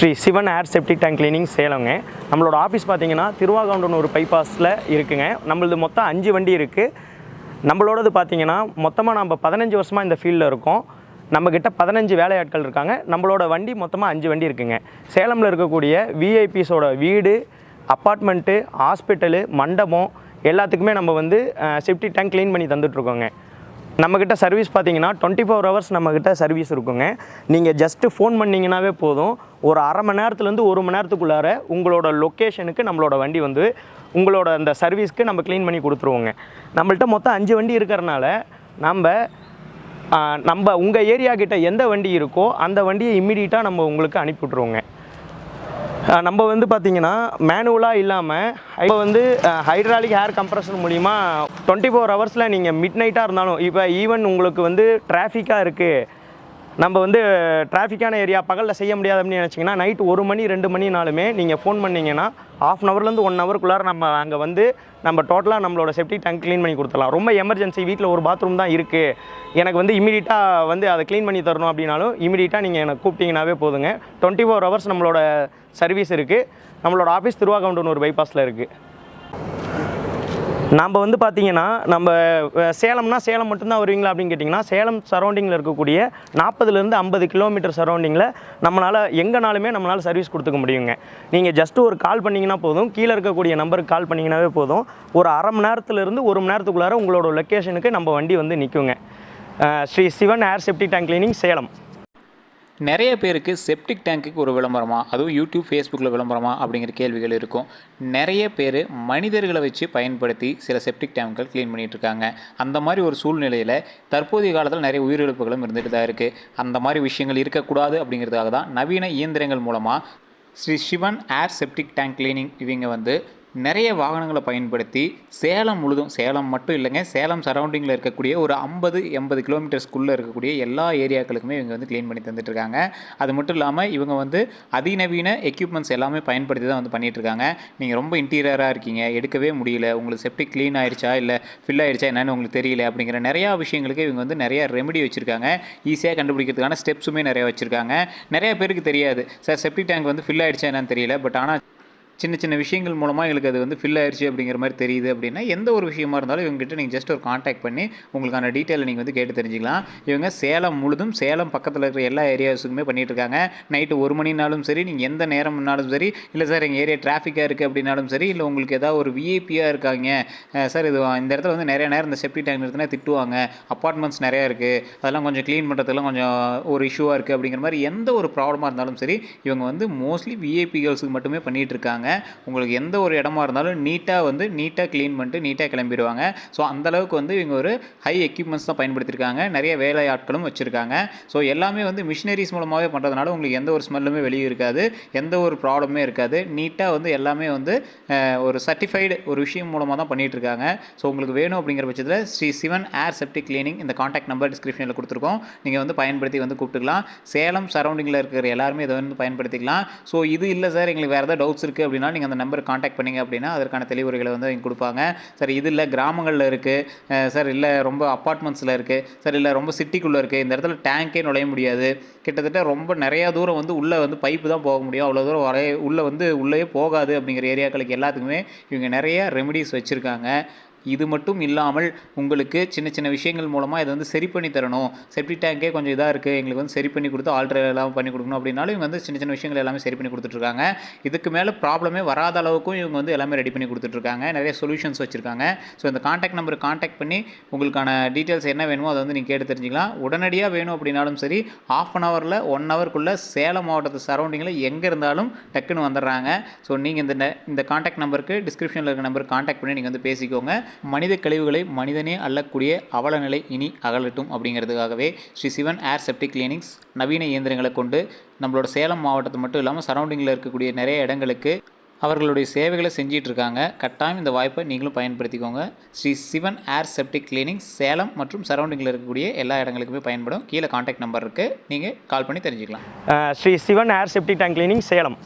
Sri Sivan air septic tank cleaning சேலங்க நம்மளோட office பார்த்தீங்கன்னா திருவாகவுண்டனூர் பைபாஸில் இருக்குங்க. நம்மளது மொத்தம் அஞ்சு வண்டி இருக்குது நம்மளோடது பார்த்தீங்கன்னா மொத்தமாக நம்ம பதினஞ்சு வருஷமாக இந்த ஃபீல்டில் இருக்கோம். நம்மக்கிட்ட பதினஞ்சு வேலையாட்கள் இருக்காங்க. நம்மளோட வண்டி மொத்தமாக அஞ்சு வண்டி இருக்குங்க. சேலமில் இருக்கக்கூடிய விஐபிஸோட வீடு அப்பார்ட்மெண்ட்டு ஹாஸ்பிட்டலு மண்டபம் எல்லாத்துக்குமே நம்ம வந்து செப்டிக் டேங்க் க்ளீன் பண்ணி தந்துட்டுருக்கோங்க நம்மக்கிட்ட சர்வீஸ் பார்த்தீங்கன்னா டுவெண்ட்டி ஃபோர் ஹவர்ஸ் நம்மக்கிட்ட சர்வீஸ் இருக்குங்க. நீங்கள் ஜஸ்ட்டு ஃபோன் பண்ணிங்கனாவே போதும். ஒரு அரை மணி நேரத்துலேருந்து ஒரு மணி நேரத்துக்குள்ளார உங்களோட லொக்கேஷனுக்கு நம்மளோட வண்டி வந்து உங்களோட அந்த சர்வீஸ்க்கு நம்ம க்ளீன் பண்ணி கொடுத்துருவோங்க. நம்மள்ட்ட மொத்தம் அஞ்சு வண்டி இருக்கிறனால நம்ம நம்ம உங்கள் ஏரியா கிட்ட எந்த வண்டி இருக்கோ அந்த வண்டியை இம்மிடியட்டாக நம்ம உங்களுக்கு அனுப்பி விட்ருவோங்க நம்ம வந்து பார்த்தீங்கன்னா மேனுவலாக இல்லாமல் இப்போ வந்து ஹைட்ராலிக் ஹேர் கம்ப்ரஷன் மூலிமா டுவெண்ட்டி ஃபோர் ஹவர்ஸில் நீங்கள் மிட் நைட்டாக இருந்தாலும் இப்போ ஈவன் உங்களுக்கு வந்து டிராஃபிக்காக இருக்குது நம்ம வந்து டிராஃபிக்கான ஏரியா பகலில் செய்ய முடியாது அப்படின்னு நினச்சிங்கன்னா நைட் ஒரு மணி ரெண்டு மணினாலுமே நீங்கள் ஃபோன் பண்ணிங்கன்னா ஆஃப் அன் ஹவர்லேருந்து ஒன் ஹவருக்குள்ளார நம்ம அங்கே வந்து நம்ம டோட்டலாக நம்மளோட செப்டி டேங்க் க்ளீன் பண்ணி கொடுத்துடலாம். ரொம்ப எமர்ஜென்சி வீட்டில் ஒரு பாத்ரூம் தான் இருக்குது எனக்கு வந்து இமீடியட்டாக வந்து அதை க்ளீன் பண்ணி தரணும் அப்படின்னாலும் இமீடியட்டாக நீங்கள் எனக்கு கூப்பிட்டிங்கனாவே போதுங்க. டுவெண்ட்டி ஃபோர் ஹவர்ஸ் நம்மளோட சர்வீஸ் இருக்குது நம்மளோட ஆஃபீஸ் திருவாகவுண்டனூர் பைபாஸில் இருக்குது நம்ம வந்து பார்த்தீங்கன்னா நம்ம சேலம்னா சேலம் மட்டும்தான் வருவீங்களா அப்படின்னு கேட்டிங்கன்னா சேலம் சரௌண்டிங்கில் இருக்கக்கூடிய நாற்பதுலேருந்து ஐம்பது கிலோமீட்டர் சரௌண்டிங்கில் நம்மளால் எங்கேனாலுமே நம்மளால் சர்வீஸ் கொடுத்துக்க முடியுங்க. நீங்கள் ஜஸ்ட்டு ஒரு கால் பண்ணிங்கன்னா போதும். கீழே இருக்கக்கூடிய நம்பருக்கு கால் பண்ணிங்கனாவே போதும். ஒரு அரை மணி நேரத்துலேருந்து ஒரு மணி நேரத்துக்குள்ளார உங்களோட லொக்கேஷனுக்கு நம்ம வண்டி வந்து நிற்குங்க Sri Sivan air safety tank cleaning Salem. நிறைய பேருக்கு செப்டிக் டேங்க்குக்கு ஒரு விளம்பரமா அதுவும் யூடியூப் ஃபேஸ்புக்கில் விளம்பரமா அப்படிங்கிற கேள்விகள் இருக்கும். நிறைய பேர் மனிதர்களை வச்சு பயன்படுத்தி சில செப்டிக் டேங்க்கள் க்ளீன் பண்ணிகிட்ருக்காங்க இருக்காங்க. அந்த மாதிரி ஒரு சூழ்நிலையில் தற்போதைய காலத்தில் நிறைய உயிரிழப்புகளும் இருந்துட்டு தான் இருக்குது அந்த மாதிரி விஷயங்கள் இருக்கக்கூடாது அப்படிங்கிறதுக்காக தான் நவீன இயந்திரங்கள் மூலமாக Sri Sivan air septic tank cleaning இவங்க வந்து நிறைய வாகனங்களை பயன்படுத்தி சேலம் முழுதும் சேலம் மட்டும் இல்லைங்க சேலம் சரௌண்டிங்கில் இருக்கக்கூடிய ஒரு ஐம்பது எண்பது கிலோமீட்டர்ஸ்க்குள்ளே இருக்கக்கூடிய எல்லா ஏரியாக்களுக்குமே இவங்க வந்து க்ளீன் பண்ணி தந்துட்டுருக்காங்க. அது மட்டும் இல்லாமல் இவங்க வந்து அதிநவீன எக்யூப்மெண்ட்ஸ் எல்லாமே பயன்படுத்தி தான் வந்து பண்ணிகிட்ருக்காங்க இருக்காங்க நீங்கள் ரொம்ப இன்டீரியராக இருக்கீங்க எடுக்கவே முடியல உங்களுக்கு செப்டிக் க்ளீன் ஆயிடுச்சா இல்லை ஃபில் ஆயிடுச்சா என்னன்னு உங்களுக்கு தெரியல அப்படிங்கிற நிறையா விஷயங்களுக்கு இவங்க வந்து நிறையா ரெமெடி வச்சுருக்காங்க. ஈஸியாக கண்டுபிடிக்கிறதுக்கான ஸ்டெப்ஸுமே நிறையா வச்சுருக்காங்க. நிறைய பேருக்கு தெரியாது சார் செப்டிக் டேங்க் வந்து ஃபில் ஆயிடுச்சா என்னன்னு தெரியல பட் ஆனால் சின்ன சின்ன விஷயங்கள் மூலமாக எங்களுக்கு அது வந்து ஃபில் ஆயிடுச்சு அப்படிங்கிற மாதிரி தெரியுது அப்படின்னா எந்த ஒரு விஷயமா இருந்தாலும் இவங்ககிட்ட நீங்கள் ஜஸ்ட் ஒரு காண்டாக்ட் பண்ணி உங்களுக்கான டீட்டெயிலை நீங்கள் வந்து கேட்டு தெரிஞ்சுக்கலாம். இவங்க சேலம் முழுதும் சேலம் பக்கத்தில் இருக்கிற எல்லா ஏரியாஸுக்குமே பண்ணிகிட்ருக்காங்க நைட்டு ஒரு மணினாலும் சரி நீங்கள் எந்த நேரம்னாலும் சரி இல்லை சார் எங்கள் ஏரியா டிராஃபிக்காக இருக்குது அப்படின்னாலும் சரி இல்லை உங்களுக்கு ஏதாவது ஒரு விஐபியாக இருக்காங்க சார் இது இந்த இடத்துல வந்து நிறைய நேரம் இந்த செப்டி டேங்க் நிறுத்தினா திட்டுவாங்க. அப்பார்ட்மெண்ட்ஸ் நிறையா இருக்குது அதெல்லாம் கொஞ்சம் க்ளீன் பண்ணுறதுலாம் கொஞ்சம் ஒரு இஷ்யூவாக இருக்குது அப்படிங்கிற மாதிரி எந்த ஒரு ப்ராப்ளமாக இருந்தாலும் சரி இவங்க வந்து மோஸ்ட்லி விஐபி கேர்ள்ஸுக்கு மட்டுமே பண்ணிகிட்ருக்காங்க உங்களுக்கு எந்த ஒரு இடமா இருந்தாலும் நீட்டாக வந்து நீட்டாக க்ளீன் பண்ணிட்டு நீட்டாக கிளம்பிடுவாங்க. ஸோ அந்தளவுக்கு வந்து இவங்க ஒரு ஹை எக்யூப்மெண்ட்ஸ் தான் பயன்படுத்தியிருக்காங்க நிறைய வேலை ஆட்களும் வச்சுருக்காங்க. ஸோ எல்லாமே வந்து மிஷினரிஸ் மூலமாகவே பண்ணுறதுனால உங்களுக்கு எந்த ஒரு ஸ்மெல்லுமே வெளியே இருக்காது. எந்த ஒரு ப்ராப்ளமே இருக்காது. நீட்டாக வந்து எல்லாமே வந்து ஒரு சர்டிஃபைடு ஒரு விஷயம் மூலமாக தான் பண்ணிகிட்ருக்காங்க இருக்காங்க. ஸோ உங்களுக்கு வேணும் அப்படிங்கிற பட்சத்தில் Sri Sivan air septic cleaning இந்த காண்டாக்ட் நம்பர் டிஸ்கிரிப்ஷனில் கொடுத்துருக்கோம். நீங்கள் வந்து பயன்படுத்தி வந்து கூப்பிட்டுக்கலாம். சேலம் சரௌண்டிங்கில் இருக்கிற எல்லாருமே இதை வந்து பயன்படுத்திக்கலாம். ஸோ இது இல்லை சார் எங்களுக்கு வேறு ஏதாவது டவுட்ஸ் இருக்குது அப்படின்னு நீங்கள் அந்த நம்பருக்கு காண்டாக்ட் பண்ணிங்க அப்படின்னா அதற்கான தெளிவுரைகளை வந்து அவங்க கொடுப்பாங்க. சார் இது இல்லை கிராமங்களில் இருக்குது சார் இல்லை ரொம்ப அப்பார்ட்மெண்ட்ஸில் இருக்குது சார் இல்லை ரொம்ப சிட்டிக்குள்ளே இருக்குது இந்த இடத்துல டேங்கே நுழைய முடியாது. கிட்டத்தட்ட ரொம்ப நிறையா தூரம் வந்து உள்ளே வந்து பைப்பு தான் போக முடியும். அவ்வளோ தூரம் வரைய உள்ளே வந்து உள்ளேயே போகாது அப்படிங்கிற ஏரியாக்களுக்கு எல்லாத்துக்குமே இவங்க நிறைய ரெமெடிஸ் வச்சுருக்காங்க. இது மட்டும் இல்லாமல் உங்களுக்கு சின்ன சின்ன விஷயங்கள் மூலமாக இதை வந்து சரி பண்ணி தரணும். செப்டி டேங்கே கொஞ்சம் இதாக இருக்குது எங்களுக்கு வந்து சரி பண்ணி கொடுத்து ஆல்ட்ரேட் எல்லாம் பண்ணி கொடுக்கணும் அப்படின்னாலும் இவங்க வந்து சின்ன சின்ன விஷயங்கள் எல்லாமே சரி பண்ணி கொடுத்துட்ருக்காங்க இதுக்கு மேலே ப்ராப்ளமே வராத அளவுக்கும் இவங்க வந்து எல்லாமே ரெடி பண்ணி கொடுத்துட்ருக்காங்க நிறைய சொல்யூஷன்ஸ் வச்சுருக்காங்க. ஸோ இந்த காண்டாக்ட் நம்பர் காண்டாக்ட் பண்ணி உங்களுக்கான டீட்டெயில்ஸ் என்ன வேணுமோ அதை வந்து நீங்கள் கேட்டு தெரிஞ்சுக்கலாம். உடனடியாக வேணும் அப்படின்னாலும் சரி ஆஃப் அன் ஹவரில் ஒன் ஹவருக்குள்ளே சேலம் மாவட்டத்து சரௌண்டிங்கில் எங்கே இருந்தாலும் டக்குன்னு வந்துடுறாங்க. ஸோ நீங்கள் இந்த இந்த காண்டாக்ட் நம்பருக்கு டிஸ்கிரிப்ஷனில் இருக்க நம்பருக்கு காண்டாக்ட் பண்ணி நீங்கள் வந்து பேசிக்கோங்க. மனித கழிவுகளை மனிதனே அள்ளக்கூடிய அவலநிலை இனி அகலட்டும் அப்படிங்கிறதுக்காகவே Sri Sivan air septic cleanings நவீன இயந்திரங்களை கொண்டு நம்மளோட சேலம் மாவட்டத்தை மட்டும் இல்லாமல் சரௌண்டிங்கில் இருக்கக்கூடிய நிறைய இடங்களுக்கு அவர்களுடைய சேவைகளை செஞ்சிட்டு இருக்காங்க கட்டாயம் இந்த வாய்ப்பை நீங்களும் பயன்படுத்திக்கோங்க. Sri Sivan air septic cleaning Salem மற்றும் சரௌண்டிங்கில் இருக்கக்கூடிய எல்லா இடங்களுக்குமே பயன்படும். கீழே காண்டாக்ட் நம்பர் இருக்குது நீங்கள் கால் பண்ணி தெரிஞ்சுக்கலாம். Sri Sivan air septic tank cleaning Salem.